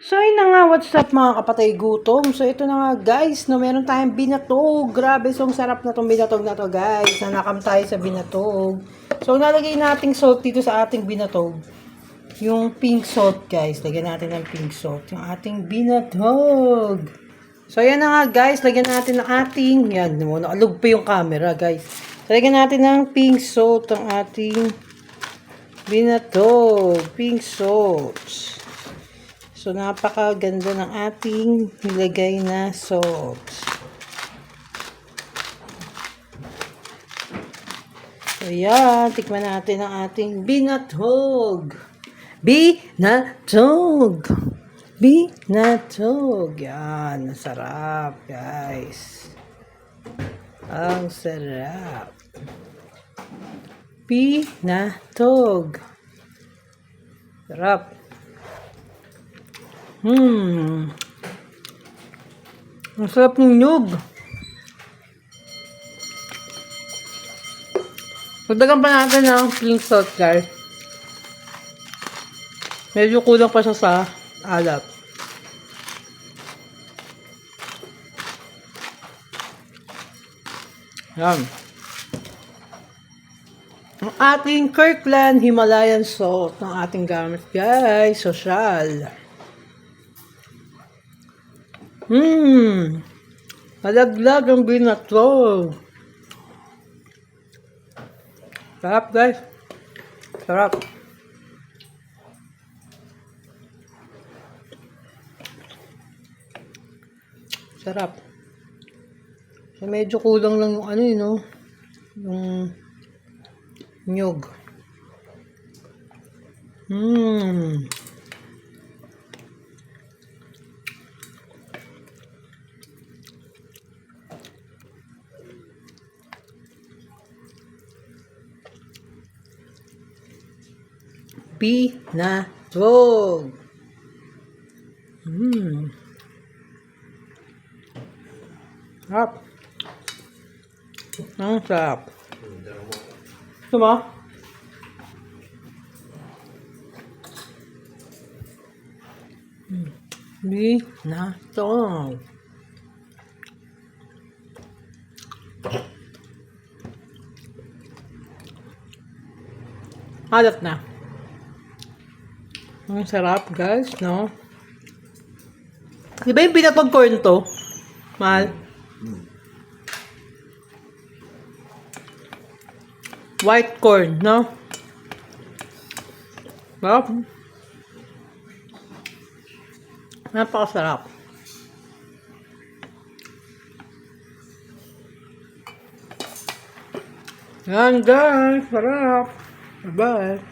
So, yun na nga, what's up mga kapatay gutom? So, ito na nga guys, no, meron tayong binatog. Grabe, so ang sarap na tong binatog na to guys. Nanakam tayo sa binatog. So, nalagay nating salt dito sa ating binatog. Yung pink salt guys. Lagyan natin ng pink salt. Yung ating binatog. So, yan na nga guys. Lagyan natin ng ating, yan, nakalog pa yung camera guys. So, lagyan natin ng pink salt ang ating binatog. Pink salt. So, napakaganda ng ating nilagay na salt. So, yan. Tikman natin ang ating binatog. Binatog. Binatog. Yan. Sarap, guys. Ang sarap. Binatog. Sarap. Hmm. Ang sarap ng nyug. Pagdagan pa natin ng pink salt, guys. Medyo kulang pa siya sa alat. Yan. Ang ating Kirkland Himalayan salt ng ating gamit, guys. Social. Hmm. Malaglag ang binatog. Sarap, guys. Sarap. Sarap. So, medyo kulang lang yung ano yun, no? Yung nyog. Hmm. Pinatog. Hmm. Sarap. Ang sarap. Gusto mo? Hmm. Pinatog. Alat na. Ang sarap, guys, no? Di ba yung pinatog corn to? Mahal? White corn, no? Sarap. Napakasarap. Yan, guys. Sarap. Bye-bye.